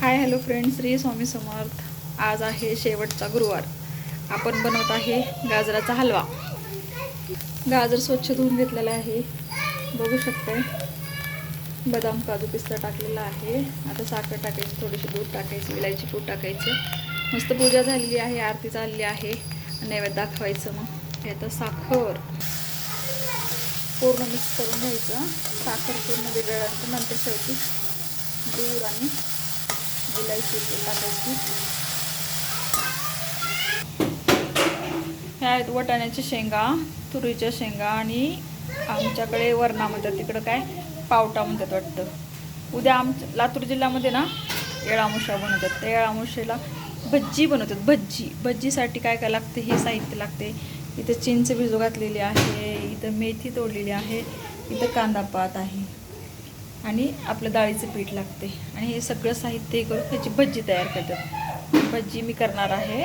Hi hello friends Shri Swami Samarth. आज आहे शेवटचा गुरुवार. आपण बनवत आहे गाजराचा हलवा. गाजर स्वच्छ धुवून घेतलेला आहे. बघू शकते बदाम काजू पिस्ता टाकलेला आहे. आता साखर टाकायची थोडीशी दूध टाकायची इलायची पूड टाकायची. मस्त पूजा झालेली आहे आरती चालली आहे. नैवेद्य दाखवायचं मग. हे आता साखर. पूर्ण मिक्स करून घ्यायचं. साखर पूर्ण वेगळ्यानंतर नंतर शेवटी दूध आणि विलायची टाकायची ह्या आहेत वटाण्याच्या शेंगा तुरीच्या शेंगा आणि आमच्याकडे वरणा म्हणतात. तिकडं काय? पावटा म्हणतात वाटतं. उद्या आम लातूर जिल्ह्यामध्ये ना येळामुशा बनवतात. त्या येळामुशेला भज्जी बनवतात. भज्जी. भज्जीसाठी काय काय लागते? हे साहित्य लागते. इथं चिंच भिजू घातलेली आहे. इथं मेथी तोडलेली आहे. इथं कांदा पात आहे. आणि आपलं डाळीचं पीठ लागते. आणि हे सगळं साहित्य करून त्याची भज्जी तयार करतात भज्जी मी करणार आहे.